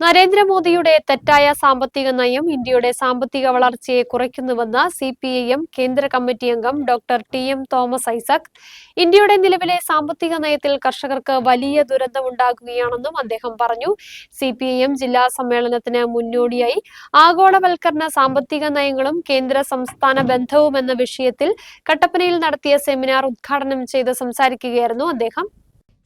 നരേന്ദ്രമോദിയുടെ തെറ്റായ സാമ്പത്തിക നയം ഇന്ത്യയുടെ സാമ്പത്തിക വളർച്ചയെ കുറയ്ക്കുന്നുവെന്ന് സി പി ഐ എം കേന്ദ്ര കമ്മിറ്റി അംഗം doctor T M Thomas Isaac. ഇന്ത്യയുടെ നിലവിലെ സാമ്പത്തിക നയത്തിൽ കർഷകർക്ക് വലിയ ദുരന്തമുണ്ടാകുകയാണെന്നും അദ്ദേഹം പറഞ്ഞു. സി പി ഐ എം ജില്ലാ സമ്മേളനത്തിന് മുന്നോടിയായി ആഗോളവൽക്കരണ സാമ്പത്തിക നയങ്ങളും കേന്ദ്ര സംസ്ഥാന ബന്ധവും എന്ന വിഷയത്തിൽ കട്ടപ്പനയിൽ നടത്തിയ സെമിനാർ ഉദ്ഘാടനം ചെയ്ത് സംസാരിക്കുകയായിരുന്നു അദ്ദേഹം.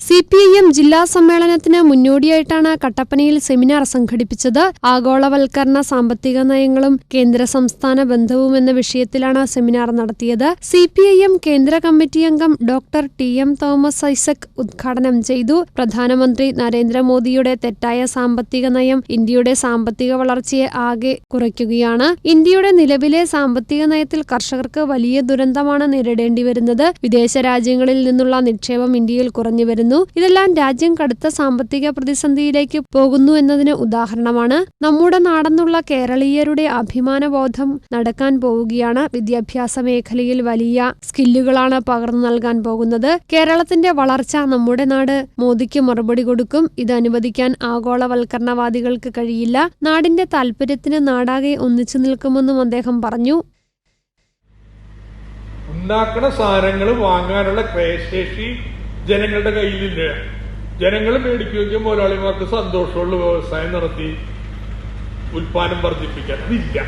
സി പി ഐ എം ജില്ലാ സമ്മേളനത്തിന് മുന്നോടിയായിട്ടാണ് കട്ടപ്പനയിൽ സെമിനാർ സംഘടിപ്പിച്ചത്. ആഗോളവൽക്കരണ സാമ്പത്തിക നയങ്ങളും കേന്ദ്ര സംസ്ഥാന ബന്ധവും എന്ന വിഷയത്തിലാണ് സെമിനാർ നടത്തിയത്. സി പി ഐ എം കേന്ദ്ര കമ്മിറ്റി അംഗം doctor T M Thomas Isaac ഉദ്ഘാടനം ചെയ്തു. പ്രധാനമന്ത്രി നരേന്ദ്രമോദിയുടെ തെറ്റായ സാമ്പത്തിക നയം ഇന്ത്യയുടെ സാമ്പത്തിക വളർച്ചയെ ആകെ കുറയ്ക്കുകയാണ്. ഇന്ത്യയുടെ നിലവിലെ സാമ്പത്തിക നയത്തിൽ കർഷകർക്ക് വലിയ ദുരന്തമാണ് നേരിടേണ്ടി വരുന്നത് വിദേശ രാജ്യങ്ങളിൽ നിന്നുള്ള നിക്ഷേപം ഇന്ത്യയിൽ കുറഞ്ഞു വരുന്നു ഇതെല്ലാം രാജ്യം കടുത്ത സാമ്പത്തിക പ്രതിസന്ധിയിലേക്ക് പോകുന്നു എന്നതിന് ഉദാഹരണമാണ്. നമ്മുടെ നാടെന്നുള്ള കേരളീയരുടെ അഭിമാനബോധം നടക്കാൻ പോവുകയാണ്. വിദ്യാഭ്യാസ മേഖലയിൽ വലിയ സ്കില്ലുകളാണ് പകർന്നു നൽകാൻ പോകുന്നത്. കേരളത്തിന്റെ വളർച്ച നമ്മുടെ നാട് മോദിക്ക് മറുപടി കൊടുക്കും. ഇത് അനുവദിക്കാൻ ആഗോളവൽക്കരണവാദികൾക്ക് കഴിയില്ല. നാടിന്റെ താല്പര്യത്തിന് നാടാകെ ഒന്നിച്ചു നിൽക്കുമെന്നും അദ്ദേഹം പറഞ്ഞു. ഉണ്ടാക്കുന്ന സാധനങ്ങൾ വാങ്ങാനുള്ള ക്രയശേഷി ജനങ്ങളുടെ കയ്യിലില്ല? ജനങ്ങൾ മേടിക്കുമെങ്കിൽ മുതലാളിമാർക്ക് സന്തോഷമുള്ള വ്യവസായം നടത്തി ഉൽപാദനം വർദ്ധിപ്പിക്കാൻ. അതില്ല.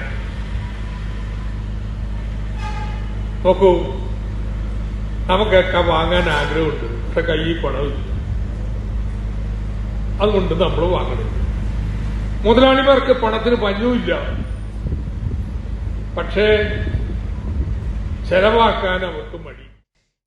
നോക്കൂ നമുക്കൊക്കെ വാങ്ങാൻ ആഗ്രഹമുണ്ട്. പക്ഷെ കയ്യിൽ പണമില്ല. അതുകൊണ്ട് നമ്മൾ വാങ്ങണം മുതലാളിമാർക്ക് പണത്തിന് പഞ്ഞുമില്ല. പക്ഷേ ചെലവാക്കാൻ അവർക്ക് മടി.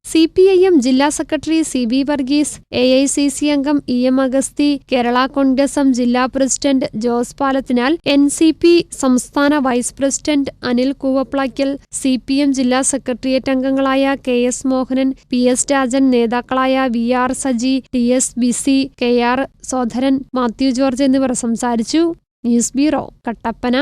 സി പി ഐ എം ജില്ലാ secretary C B Varghese A I C C അംഗം ഇ എം അഗസ്തി കേരള കോൺഗ്രസ് എം ജില്ലാ president Jose Palathinal N C P സംസ്ഥാന vice president Anil Koovaplakkal C P M ജില്ലാ സെക്രട്ടേറിയറ്റ് അംഗങ്ങളായ K S Mohanan P S Rajan നേതാക്കളായ V R Saji T S Bisi K R Sodharan Mathew George എന്നിവർ സംസാരിച്ചു. News bureau Kattappana.